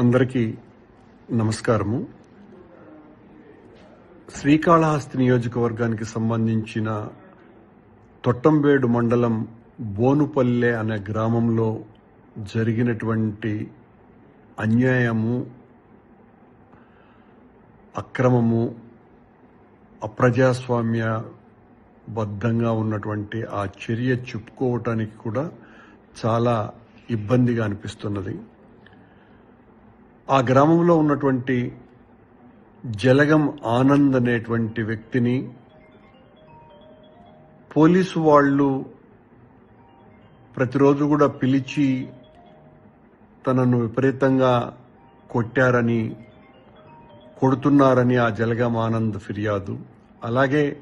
అందరికీ నమస్కారము. శ్రీకాళహస్తి నియోజకవర్గానికి సంబంధించిన తొట్టంబేడు మండలం బోనుపల్లె అనే గ్రామంలో జరిగినటువంటి అన్యాయము అక్రమము అప్రజాస్వామ్య బద్ధంగా ఉన్నటువంటి ఆ చర్య చెప్పుకోవటానికి కూడా చాలా ఇబ్బందిగా అనిపిస్తున్నది. ఆ గ్రామంలో ఉన్నటువంటి జలగం ఆనంద్ అనేటువంటి వ్యక్తిని పోలీసు వాళ్ళు ప్రతిరోజు కూడా పిలిచి తనను విపరీతంగా కొట్టారని కొడుతున్నారని ఆ జలగం ఆనంద్ ఫిర్యాదు. అలాగే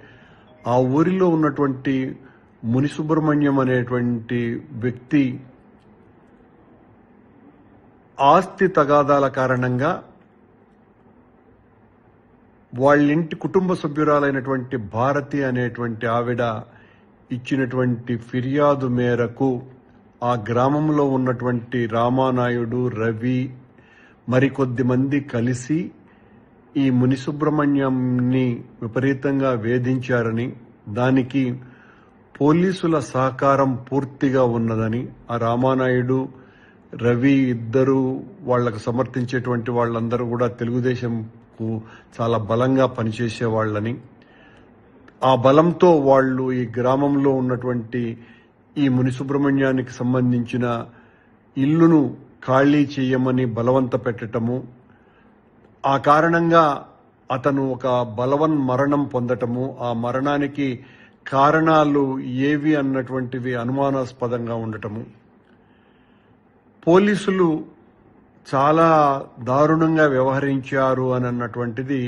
ఆ ఊరిలో ఉన్నటువంటి మునిసుబ్రహ్మణ్యం అనేటువంటి వ్యక్తి ఆస్తి తగాదాల కారణంగా వాళ్ళింటి కుటుంబ సభ్యురాలైనటువంటి భారతి అనేటువంటి ఆవిడ ఇచ్చినటువంటి ఫిర్యాదు మేరకు ఆ గ్రామంలో ఉన్నటువంటి రామానాయుడు రవి మరికొద్ది మంది కలిసి ఈ మునిసుబ్రహ్మణ్యంని విపరీతంగా వేధించారని దానికి పోలీసుల సహకారం పూర్తిగా ఉన్నదని ఆ రామానాయుడు రవి ఇద్దరు వాళ్ళకు సమర్థించేటువంటి వాళ్ళందరూ కూడా తెలుగుదేశంకు చాలా బలంగా పనిచేసే వాళ్ళని. ఆ బలంతో వాళ్ళు ఈ గ్రామంలో ఉన్నటువంటి ఈ మునిసుబ్రహ్మణ్యానికి సంబంధించిన ఇల్లును ఖాళీ చేయమని బలవంత పెట్టటము. ఆ కారణంగా అతను ఒక బలవన్ మరణం పొందటము. ఆ మరణానికి కారణాలు ఏవి అన్నటువంటివి అనుమానాస్పదంగా ఉండటము. పోలీసులు చాలా దారుణంగా వ్యవహరించారు అని అన్నటువంటిది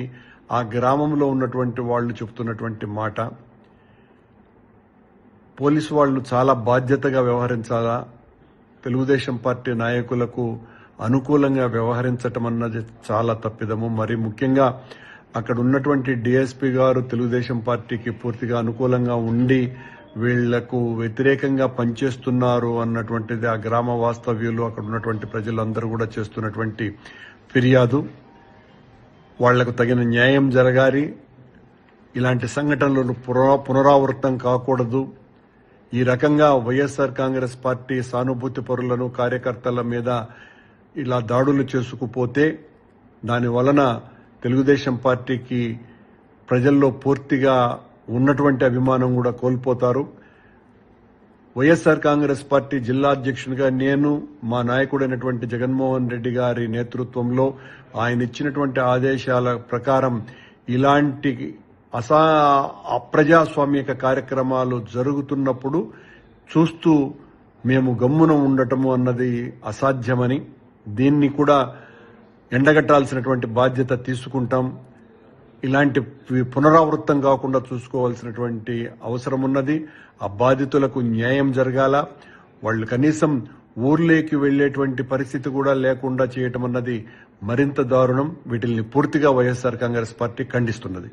ఆ గ్రామంలో ఉన్నటువంటి వాళ్ళు చెప్తున్నటువంటి మాట. పోలీసు వాళ్ళు చాలా బాధ్యతగా వ్యవహరించాలా? తెలుగుదేశం పార్టీ నాయకులకు అనుకూలంగా వ్యవహరించటం అన్నది చాలా తప్పిదము. మరి ముఖ్యంగా అక్కడ ఉన్నటువంటి డిఎస్పీ గారు తెలుగుదేశం పార్టీకి పూర్తిగా అనుకూలంగా ఉండి వీళ్ళకు వ్యతిరేకంగా పనిచేస్తున్నారు అన్నటువంటిది ఆ గ్రామ వాస్తవ్యులు అక్కడ ఉన్నటువంటి ప్రజలందరూ కూడా చేస్తున్నటువంటి ఫిర్యాదు. వాళ్ళకు తగిన న్యాయం జరగాలి. ఇలాంటి సంఘటనలు పునరా- పునరావృతం కాకూడదు. ఈ రకంగా వైఎస్ఆర్ కాంగ్రెస్ పార్టీ సానుభూతి పరులను కార్యకర్తల మీద ఇలా దాడులు చేసుకుపోతే దాని వలన తెలుగుదేశం పార్టీకి ప్రజల్లో పూర్తిగా ఉన్నటువంటి అభిమానం కూడా కోల్పోతారు. వైఎస్ఆర్ కాంగ్రెస్ పార్టీ జిల్లా అధ్యక్షునిగా నేను మా నాయకుడైనటువంటి జగన్మోహన్ రెడ్డి గారి నేతృత్వంలో ఆయన ఇచ్చినటువంటి ఆదేశాల ప్రకారం ఇలాంటి అసా అప్రజాస్వామిక కార్యక్రమాలు జరుగుతున్నప్పుడు చూస్తూ మేము గమ్మున ఉండటము అన్నది అసాధ్యమని దీన్ని కూడా ఎండగట్టాల్సినటువంటి బాధ్యత తీసుకుంటాం. ఇలాంటి పునరావృత్తం కాకుండా చూసుకోవాల్సినటువంటి అవసరం ఉన్నది. ఆ బాధితులకు న్యాయం జరగాల. వాళ్ళు కనీసం ఊర్లోకి వెళ్ళేటువంటి పరిస్థితి కూడా లేకుండా చేయటం అన్నది మరింత దారుణం. వీటిని పూర్తిగా వైఎస్ఆర్ కాంగ్రెస్ పార్టీ ఖండిస్తున్నది.